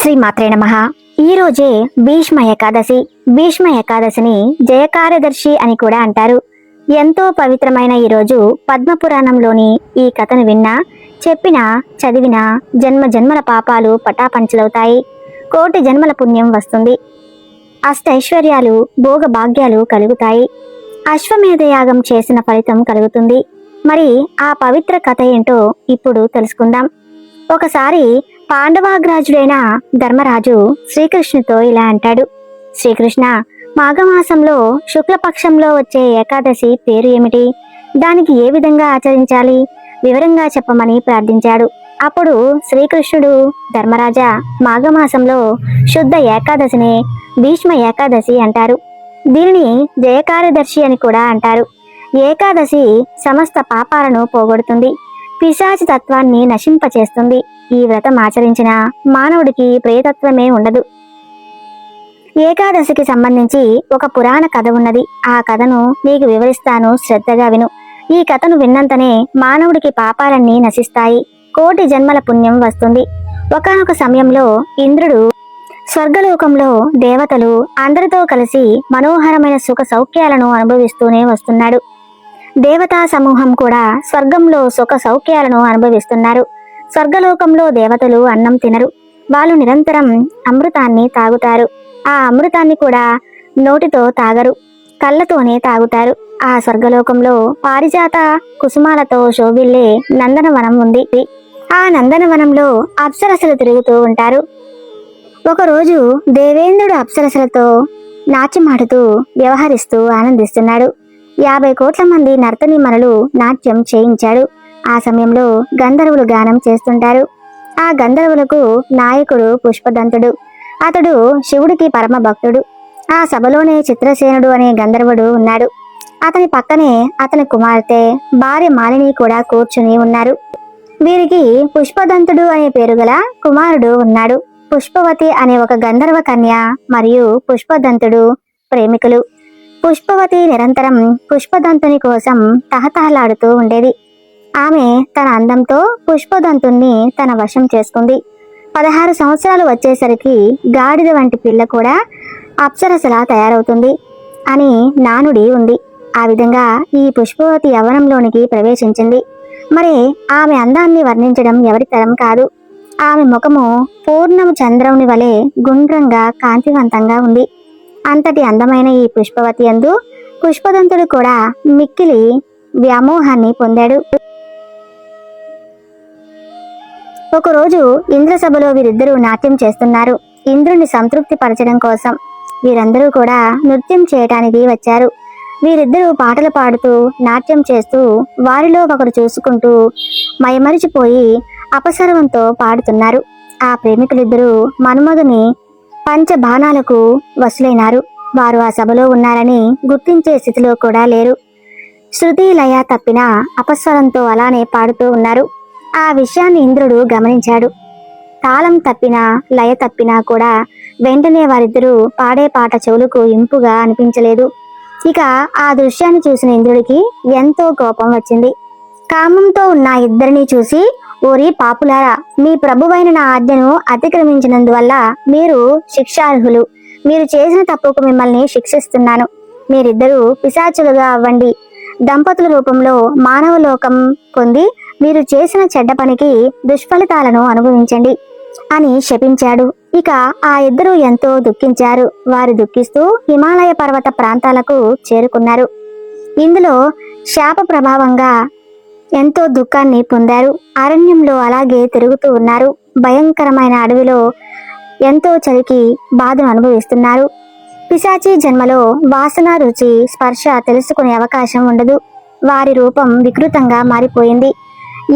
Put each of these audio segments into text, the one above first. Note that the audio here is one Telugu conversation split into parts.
శ్రీ మాత్రే నమ. ఈ రోజే భీష్మ ఏకాదశి. భీష్మ ఏకాదశిని జయకార్యదర్శి అని కూడా అంటారు. ఎంతో పవిత్రమైన ఈ రోజు పద్మపురాణంలోని ఈ కథను విన్నా చెప్పినా చదివినా జన్మ జన్మల పాపాలు పటాపంచలవుతాయి. కోటి జన్మల పుణ్యం వస్తుంది. అష్టైశ్వర్యాలు భోగ భాగ్యాలు కలుగుతాయి. అశ్వమేధ యాగం చేసిన ఫలితం కలుగుతుంది. మరి ఆ పవిత్ర కథ ఏంటో ఇప్పుడు తెలుసుకుందాం. ఒకసారి పాండవాగ్రాజుడైన ధర్మరాజు శ్రీకృష్ణుతో ఇలా అంటాడు. శ్రీకృష్ణ మాఘమాసంలో శుక్లపక్షంలో వచ్చే ఏకాదశి పేరు ఏమిటి? దానికి ఏ విధంగా ఆచరించాలి? వివరంగా చెప్పమని ప్రార్థించాడు. అప్పుడు శ్రీకృష్ణుడు ధర్మరాజా మాఘమాసంలో శుద్ధ ఏకాదశిని భీష్మ ఏకాదశి అంటారు. దీనిని జయకార్యదర్శి అని కూడా అంటారు. ఏకాదశి సమస్త పాపాలను పోగొడుతుంది. పిశాచి తత్వాన్ని నశింపచేస్తుంది. ఈ వ్రతం ఆచరించిన మానవుడికి ప్రియతత్వమే ఉండదు. ఏకాదశికి సంబంధించి ఒక పురాణ కథ ఉన్నది. ఆ కథను నీకు వివరిస్తాను. శ్రద్ధగా విను. ఈ కథను విన్నంతనే మానవుడికి పాపాలన్నీ నశిస్తాయి. కోటి జన్మల పుణ్యం వస్తుంది. ఒకానొక సమయంలో ఇంద్రుడు స్వర్గలోకంలో దేవతలు అందరితో కలిసి మనోహరమైన సుఖ సౌఖ్యాలను అనుభవిస్తూనే వస్తున్నాడు. దేవతా సమూహం కూడా స్వర్గంలో సుఖ సౌఖ్యాలను అనుభవిస్తున్నారు. స్వర్గలోకంలో దేవతలు అన్నం తినరు. వాళ్ళు నిరంతరం అమృతాన్ని తాగుతారు. ఆ అమృతాన్ని కూడా నోటితో తాగరు. కళ్ళతోనే తాగుతారు. ఆ స్వర్గలోకంలో పారిజాత కుసుమాలతో శోభిల్లే నందనవనం ఉంది. ఆ నందనవనంలో అప్సరసలు తిరుగుతూ ఉంటారు. ఒకరోజు దేవేంద్రుడు అప్సరసలతో నాట్యమాడుతూ వ్యవహరిస్తూ ఆనందిస్తున్నాడు. యాభై కోట్ల మంది నర్తనీమణులు నాట్యం చేయించాడు. ఆ సమయంలో గంధర్వులు గానం చేస్తుంటారు. ఆ గంధర్వులకు నాయకుడు పుష్పదంతుడు. అతడు శివుడికి పరమ భక్తుడు. ఆ సభలోనే చిత్రసేనుడు అనే గంధర్వుడు ఉన్నాడు. అతని పక్కనే అతని కుమార్తె భార్య మాలిని కూడా కూర్చుని ఉన్నారు. వీరికి పుష్పదంతుడు అనే పేరు గల కుమారుడు ఉన్నాడు. పుష్పవతి అనే ఒక గంధర్వ కన్య మరియు పుష్పదంతుడు ప్రేమికులు. పుష్పవతి నిరంతరం పుష్పదంతుని కోసం తహతహలాడుతూ ఉండేది. ఆమె తన అందంతో పుష్పదంతుణ్ణి తన వశం చేసుకుంది. పదహారు సంవత్సరాలు వచ్చేసరికి గాడిద వంటి పిల్ల కూడా అప్సరసలా తయారవుతుంది అని నానుడి ఉంది. ఆ విధంగా ఈ పుష్పవతి యవనంలోనికి ప్రవేశించింది. మరి ఆమె అందాన్ని వర్ణించడం ఎవరి తరం కాదు. ఆమె ముఖము పూర్ణము చంద్రముని వలె గుండ్రంగా కాంతివంతంగా ఉంది. అంతటి అందమైన ఈ పుష్పవతి అందు పుష్పదంతుడు కూడా మిక్కిలి వ్యామోహాన్ని పొందాడు. ఒకరోజు ఇంద్రసభలో వీరిద్దరూ నాట్యం చేస్తున్నారు. ఇంద్రుని సంతృప్తి పరచడం కోసం వీరందరూ కూడా నృత్యం చేయటానికి వచ్చారు. వీరిద్దరూ పాటలు పాడుతూ నాట్యం చేస్తూ వారిలో ఒకరు చూసుకుంటూ మైమరిచిపోయి అపసర్వంతో పాడుతున్నారు. ఆ ప్రేమికులిద్దరూ మన్మధుని పంచబాణాలకు వసులైనారు. వారు ఆ సభలో ఉన్నారని గుర్తించే స్థితిలో కూడా లేరు. శృతి లయ తప్పిన అపస్వరంతో అలానే పాడుతూ ఉన్నారు. ఆ విషయాన్ని ఇంద్రుడు గమనించాడు. తాళం తప్పినా లయ తప్పినా కూడా వెంటనే వారిద్దరూ పాడే పాట చెవులకు ఇంపుగా అనిపించలేదు. ఇక ఆ దృశ్యాన్ని చూసిన ఇంద్రుడికి ఎంతో కోపం వచ్చింది. కామంతో ఉన్న ఇద్దరిని చూసి ఓరి పాపులారా మీ ప్రభువైన నా ఆజ్ఞను అతిక్రమించినందువల్ల మీరు శిక్షార్హులు. మీరు చేసిన తప్పుకు మిమ్మల్ని శిక్షిస్తున్నాను. మీరిద్దరూ పిశాచులుగా అవ్వండి. దంపతుల రూపంలో మానవ లోకం పొంది మీరు చేసిన చెడ్డ పనికి దుష్ఫలితాలను అనుభవించండి అని శపించాడు. ఇక ఆ ఇద్దరు ఎంతో దుఃఖించారు. వారు దుఃఖిస్తూ హిమాలయ పర్వత ప్రాంతాలకు చేరుకున్నారు. ఇందులో శాప ప్రభావంగా ఎంతో దుఃఖాన్ని పొందారు. అరణ్యంలో అలాగే తిరుగుతూ ఉన్నారు. భయంకరమైన అడవిలో ఎంతో చలికి బాధను అనుభవిస్తున్నారు. పిశాచి జన్మలో వాసన రుచి స్పర్శ తెలుసుకునే అవకాశం ఉండదు. వారి రూపం వికృతంగా మారిపోయింది.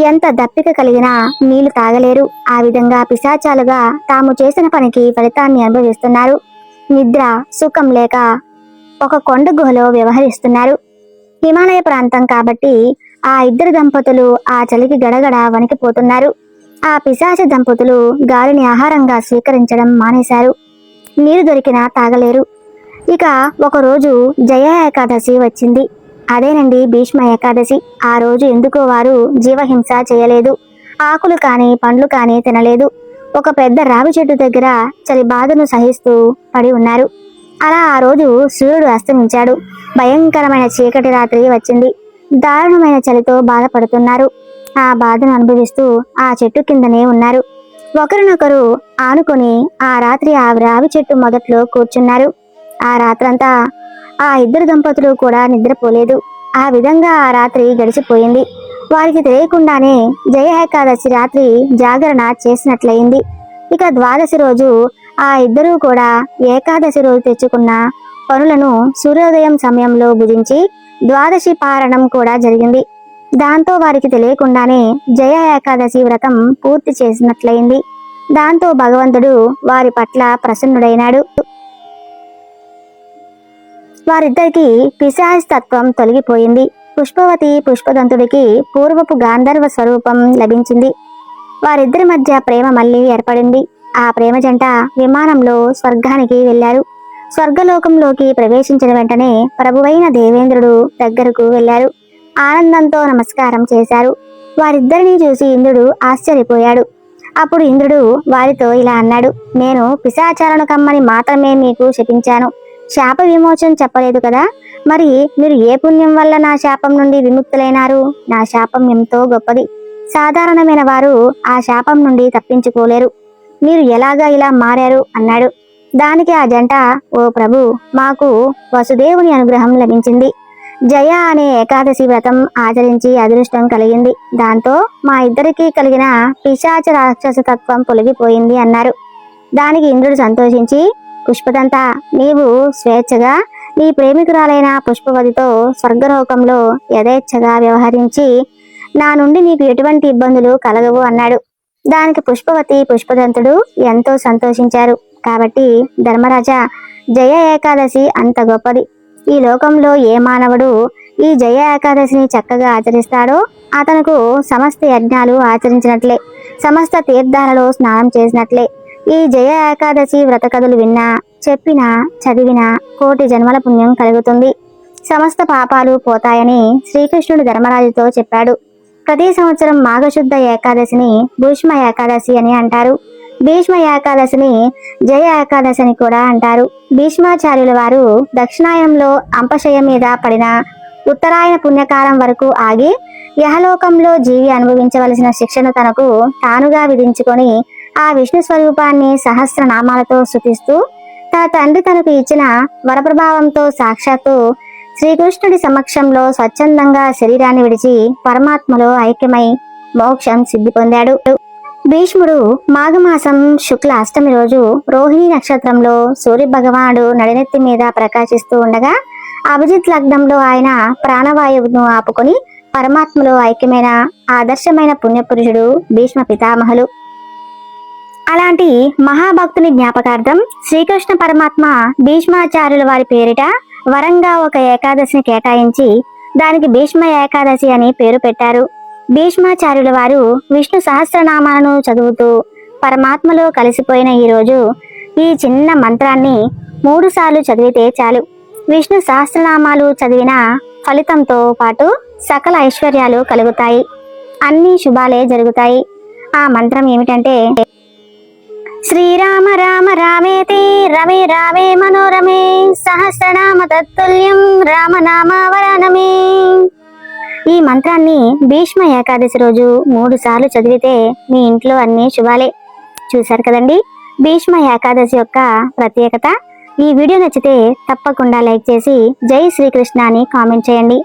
ఎంత దప్పిక కలిగినా నీళ్ళు తాగలేరు. ఆ విధంగా పిశాచాలుగా తాము చేసిన పనికి ఫలితాన్ని అనుభవిస్తున్నారు. నిద్ర సుఖం లేక ఒక కొండ గుహలో వ్యవహరిస్తున్నారు. హిమాలయ ప్రాంతం కాబట్టి ఆ ఇద్దరు దంపతులు ఆ చలికి గడగడ వణికిపోతున్నారు. ఆ పిశాచ దంపతులు గాలిని ఆహారంగా స్వీకరించడం మానేశారు. నీరు దొరికినా తాగలేరు. ఇక ఒకరోజు జయ ఏకాదశి వచ్చింది. అదేనండి భీష్మ ఏకాదశి. ఆ రోజు ఎందుకో వారు జీవహింస చేయలేదు. ఆకులు కానీ పండ్లు కానీ తినలేదు. ఒక పెద్ద రావి చెట్టు దగ్గర చలి బాధను సహిస్తూ పడి ఉన్నారు. అలా ఆ రోజు సూర్యుడు అస్తమించాడు. భయంకరమైన చీకటి రాత్రి వచ్చింది. దారుణమైన చలితో బాధపడుతున్నారు. ఆ బాధను అనుభవిస్తూ ఆ చెట్టు కిందనే ఉన్నారు. ఒకరినొకరు ఆనుకొని ఆ రాత్రి ఆ రావి చెట్టు మొదట్లో కూర్చున్నారు. ఆ రాత్రంతా ఆ ఇద్దరు దంపతులు కూడా నిద్రపోలేదు. ఆ విధంగా ఆ రాత్రి గడిచిపోయింది. వారికి తెలియకుండానే జయ ఏకాదశి రాత్రి జాగరణ చేసినట్లయింది. ఇక ద్వాదశి రోజు ఆ ఇద్దరూ కూడా ఏకాదశి రోజు తెచ్చుకున్న పనులను సూర్యోదయం సమయంలో భుజించి ద్వాదశి పారణం కూడా జరిగింది. దాంతో వారికి తెలియకుండానే జయ ఏకాదశి వ్రతం పూర్తి చేసినట్లయింది. దాంతో భగవంతుడు వారి పట్ల ప్రసన్నుడైనాడు. వారిద్దరికి పిశాచ్ తత్వం తొలగిపోయింది. పుష్పవతి పుష్పదంతుడికి పూర్వపు గాంధర్వ స్వరూపం లభించింది. వారిద్దరి మధ్య ప్రేమ మళ్ళీ ఏర్పడింది. ఆ ప్రేమ జంట విమానంలో స్వర్గానికి వెళ్ళారు. స్వర్గలోకంలోకి ప్రవేశించిన వెంటనే ప్రభువైన దేవేంద్రుడు దగ్గరకు వెళ్ళారు ఆనందంతో నమస్కారం చేశారు. వారిద్దరినీ చూసి ఇంద్రుడు ఆశ్చర్యపోయాడు. అప్పుడు ఇంద్రుడు వారితో ఇలా అన్నాడు నేను పిశాచాలను కమ్మని మాత్రమే మీకు శపించాను. శాప విమోచన చెప్పలేదు కదా? మరి మీరు ఏ పుణ్యం వల్ల నా శాపం నుండి విముక్తులైనారు? నా శాపం ఎంతో గొప్పది. సాధారణమైన వారు ఆ శాపం నుండి తప్పించుకోలేరు. మీరు ఎలాగా ఇలా మారారు? అన్నాడు. దానికి ఆ జంట ఓ ప్రభు మాకు వసుదేవుని అనుగ్రహం లభించింది. జయ అనే ఏకాదశి వ్రతం ఆచరించి అదృష్టం కలిగింది. దాంతో మా ఇద్దరికీ కలిగిన పిశాచ రాక్షస తత్వం అన్నారు. దానికి ఇంద్రుడు సంతోషించి పుష్పదంతా నీవు స్వేచ్ఛగా నీ ప్రేమికురాలైన పుష్పవతితో స్వర్గలోకంలో యథేచ్ఛగా వ్యవహరించి నా నుండి నీకు ఎటువంటి ఇబ్బందులు కలగవు అన్నాడు. దానికి పుష్పవతి పుష్పదంతుడు ఎంతో సంతోషించారు. కాబట్టి ధర్మరాజా జయ ఏకాదశి అంత గొప్పది. ఈ లోకంలో ఏ మానవుడు ఈ జయ ఏకాదశిని చక్కగా ఆచరిస్తాడో అతనుకు సమస్త యజ్ఞాలు ఆచరించినట్లే సమస్త తీర్థాలలో స్నానం చేసినట్లే. ఈ జయ ఏకాదశి వ్రత కథలు విన్నా చెప్పినా చదివినా కోటి జన్మల పుణ్యం కలుగుతుంది. సమస్త పాపాలు పోతాయని శ్రీకృష్ణుడు ధర్మరాజుతో చెప్పాడు. ప్రతి సంవత్సరం మాఘశుద్ధ ఏకాదశిని భూష్మ ఏకాదశి అని అంటారు. భీష్మ ఏకాదశిని జయ ఏకాదశి అని కూడా అంటారు. భీష్మాచార్యుల వారు దక్షిణాయనంలో అంపశయ మీద పడిన ఉత్తరాయణ పుణ్యకాలం వరకు ఆగి యహలోకంలో జీవి అనుభవించవలసిన శిక్షను తనకు తానుగా విధించుకొని ఆ విష్ణు స్వరూపాన్ని సహస్రనామాలతో స్థుతిస్తూ తన తండ్రి తనకు ఇచ్చిన వరప్రభావంతో సాక్షాత్తు శ్రీకృష్ణుడి సమక్షంలో స్వచ్ఛందంగా శరీరాన్ని విడిచి పరమాత్మలో ఐక్యమై మోక్షం సిద్ధి పొందాడు. భీష్ముడు మాఘమాసం శుక్ల అష్టమి రోజు రోహిణి నక్షత్రంలో సూర్య భగవానుడు నడినెత్తి మీద ప్రకాశిస్తూ ఉండగా అభిజిత్ లగ్నంలో ఆయన ప్రాణవాయువును ఆపుకొని పరమాత్మలో ఐక్యమైన ఆదర్శమైన పుణ్యపురుషుడు భీష్మ పితామహులు. అలాంటి మహాభక్తుని జ్ఞాపకార్థం శ్రీకృష్ణ పరమాత్మ భీష్మాచార్యుల వారి పేరిట వరంగా ఒక ఏకాదశిని కేటాయించి దానికి భీష్మ ఏకాదశి అని పేరు పెట్టారు. భీష్మాచార్యుల వారు విష్ణు సహస్రనామాలను చదువుతూ పరమాత్మలో కలిసిపోయిన ఈరోజు ఈ చిన్న మంత్రాన్ని మూడుసార్లు చదివితే చాలు. విష్ణు సహస్రనామాలు చదివిన ఫలితంతో పాటు సకల ఐశ్వర్యాలు కలుగుతాయి. అన్ని శుభాలే జరుగుతాయి. ఆ మంత్రం ఏమిటంటే శ్రీరామ రామ రామేతి రమే రామే మనోరమే సహస్రనామ తత్తుల్యం రామనామావరణమే ఈ మంత్రాన్ని భీష్మ ఏకాదశి రోజు మూడు సార్లు చదివితే మీ ఇంట్లో అన్ని శుభాలే. చూశారు కదండి? భీష్మ ఏకాదశి యొక్క ప్రత్యేకత. ఈ వీడియో నచ్చితే తప్పకుండా లైక్ చేసి జై శ్రీకృష్ణ అని కామెంట్ చేయండి.